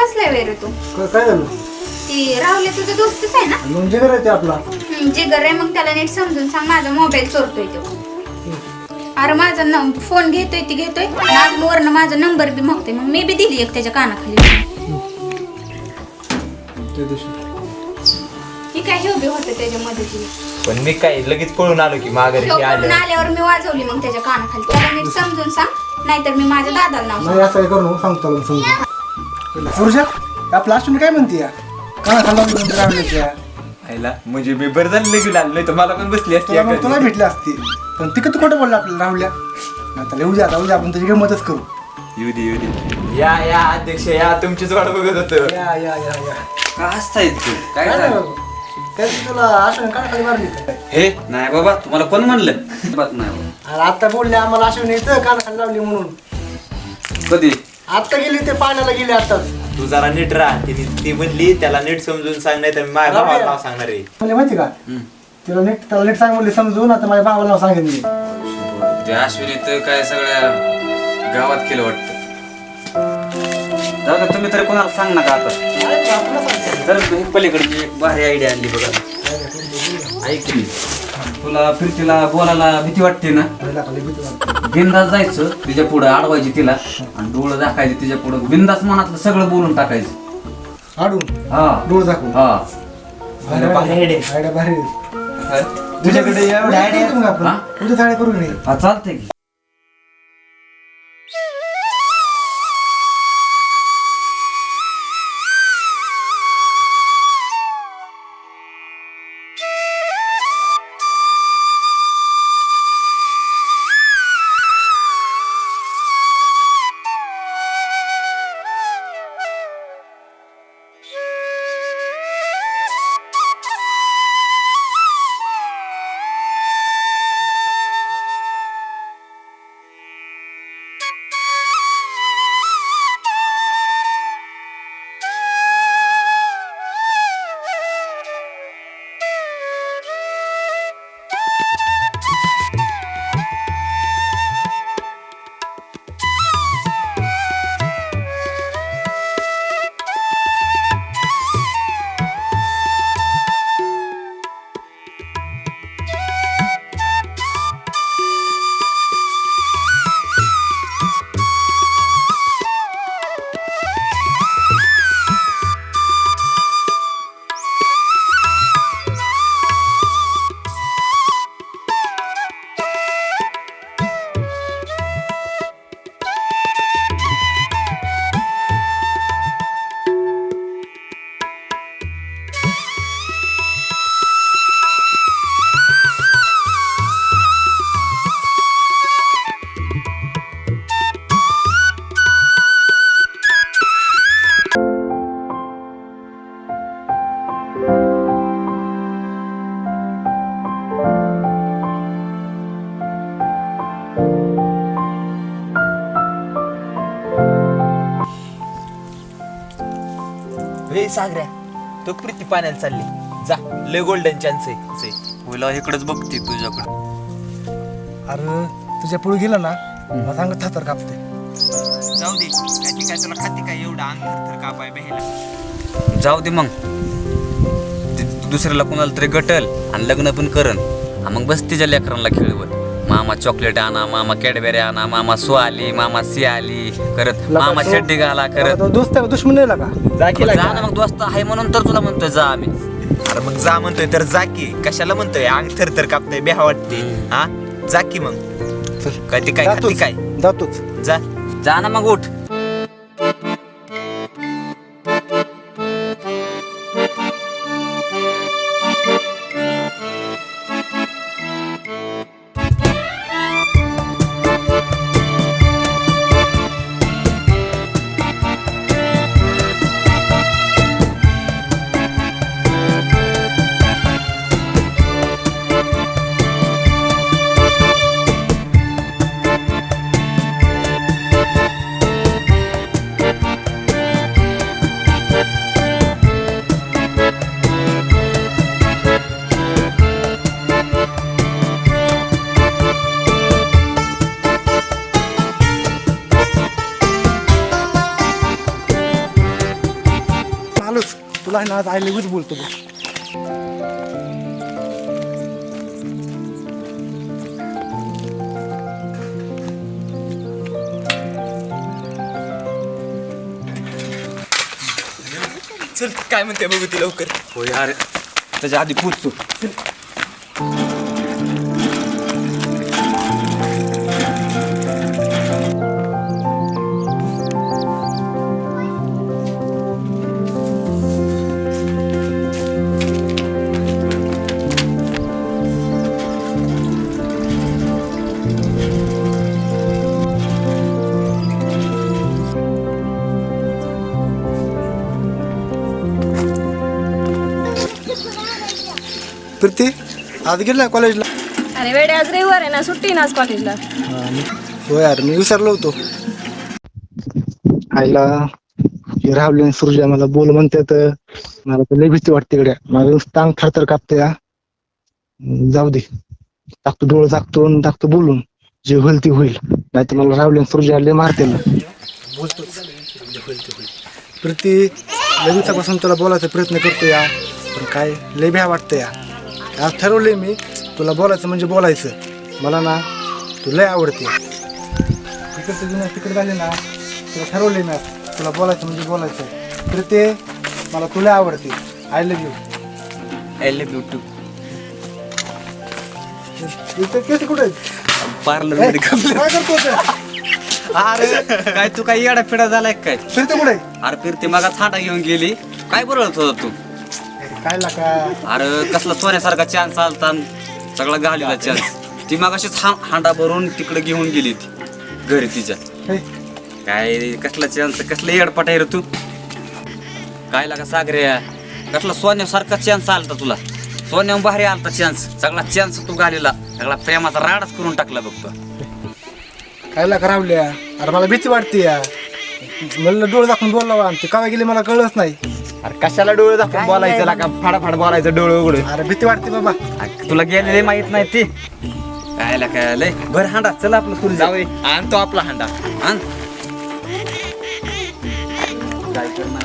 बसलाय वेरे तू? काय काय झालं? ती राहुले तुझं दोस्तच आहे ना? म्हणजे करायचं आपला. हम्म, जिगर आहे मग त्याला नीट समजून सांग माझा मोबाईल चोरतोय तो. अरे माझा न फोन घेतोय ती घेतोय आणि अजून वरनं माझा नंबर बी मागतोय मग मी बी दिली एक त्याच्या कानाखाली. त्या दिवशी ही काय हे उभी होते त्याच्यामध्ये ती पण मी काय लगेच पळून आलो की माघारी पळून आलं आल्यावर. मी वाजवली मग त्याच्या कानाखाली. त्याला नीट समजून सांग नाहीतर मी माझ्या दादाला नाव नाही असं काय करू नको सांगतो तुला समजून सुरजा आपला अश्विनी काय म्हणते या? खाल्ला म्हणजे मी बरं झालं लगेच आलो नाही तर मला पण बसली असती तुला मग एखादी. तुला भेटली असती. पण ती किती खोटं बोलला आपल्याला राहुल्या आता येऊ द्या आता उद्या आपण त्याची गमतच करू? येऊ दे येऊ दे. या या अध्यक्ष या तुमचीच वाट बघत होतो. या या या या. का हसताय तू? काय काय झालं? नाही काय ती तुला खाली मारली? हे? नाही बाबा तुम्हाला कोण म्हणलं? बात नाही बाबा. आता बोलले आम्हाला अश्विनी इथं काना खाली लावली म्हणून. कधी? आता गेली ते पाण्याला गेली आताच तू जरा नीट राहा. ती ती म्हणली त्याला नीट समजून सांग नाही तर मी माझ्या भावाला नाव सांगणार आहे. म्हणजे माहिती का? तिला नीट त्याला नीट सांग म्हणली समजून आता माझ्या भावाला नाव सांगेन मी. ते अश्विनी तर काय सगळ्या गावात केलं वाटतं. जाऊ दे, तुम्ही तरी कोणाला सांग नका आता. जर पलीकडची एक भारी आयडिया आणली बघा. ऐक की, तुला फिरतीला बोलायला भीती वाटते ना? बिंदास जायचं तिच्या पुढं अडवायची तिला आणि डोळं दाखायचे तिच्या पुढं. बिंदास मनातलं सगळं बोलून टाकायचं. आडून? हा. डोळ दाखवून हा. भारी आयडिया भारी तुझ्याकडे एवढ्या idea करू आपण. हा? उद्या साडे करू नाही हा चालतंय की. सागऱ्या. तो प्रीती पाण्याला चालली. जा लय गोल्डन चान्स आहे. होईल इकडेच बघते तुझ्याकडे. अरे तुझ्या पुढे गेलं ना मला सांग थातर कापते. जाऊ दे काय ती काय तुला खाते काय एवढं अंग थर कापाय बेहायला जाऊ दे मग. ते दुसऱ्याला कोणाला तरी गटल आणि लग्न पण करन आणि मग बस तिच्या लेकरांना खेळवत मामा चॉकलेट आणा मामा कॅडबेरी आणा मामा सो आली मामा सी आली करत मामा शेड्डी घाला करत. दोस्त दुश्मन नाही जा की जा ना मग दोस्त आहे म्हणून तर तुला म्हणतोय जा आम्ही. अरे मग जा म्हणतोय तर जा की. कशाला म्हणतोय? अंग थर थर कापतोय बेहा वाटते. हा? जा की मग. काय ती काय खाती जातोच काय? जातोच. जा. जा ना मग उठ. आज आई लगेच बोलतो बघ. चल काय म्हणते बघू ती लवकर. होय अरे त्याच्या आधी पोचतो प्रीती आज गेला कॉलेजला अरे वेडे आज रविवार आहे ना सुट्टी ना आज कॉलेजला हो यार मी विसरलो होतो. आईला हे राहुल सुरजा मला बोल म्हणतात मला तर लय भीती वाटते इकडे माझं टांग थरथर कापते हा. जाऊ दे. टाकतो डोळं टाकतो आणि टाकतो बोलून. जे होईल ते होईल. नाही तर मला राहुल सुरजा लय मारते बोलतोच. प्रीती लय दिवसापासून तुला बोलायचा प्रयत्न करतो या पण काय लय भ्या वाटतं या आज ठरवलंय मी तुला बोलायचं म्हणजे बोलायचं. मला ना तू लय आवडते. तिकडचं जुनं तिकडे झाले ना तुला ठरवलंय ना तुला बोलायचं म्हणजे बोलायचं. तर ते मला तुला आवडते. I love you I love you too इथे केस कुठे? पार्लरमध्ये काय करतो ते? अरे काय तू काय येडा फिडा झालाय काय? फिरते कुठे? अरे फिरते मग थाटा घेऊन गेली. काय बरोबर होता तू? काय लाका अरे कसला सोन्यासारखा चान्स आलता सगळा घालीला चान्स ती मग अशीच हांडा भरून तिकडे घेऊन गेली ती घरी तिच्या. हे, काय कसला चान्स कसला येडपट आहे रे तू? काय लागा सागऱ्या कसला सोन्यासारखा चान्स आलता तुला? सोन्या भारी आलता चान्स सगळा चान्स तू घालीला. सगळा प्रेमाचा राडच करून टाकला बघ तू. काय लाका रावल्या? अरे मला भीती वाटते या. मला डोळे दाखवून बोलला आणि ते कावा गेले मला कळलंच नाही. अरे कशाला डोळे दाखवून बोलायचं? लागा फाडाफाड बोलायचं डोळे उघडून. अरे भीती वाटते बाबा. तुला गेलेले माहीत नाही ते. काय ला काय लय? बर हांडा. चल आपलं तुला जाऊ आणतो आपला हांडा. आण. काय करणार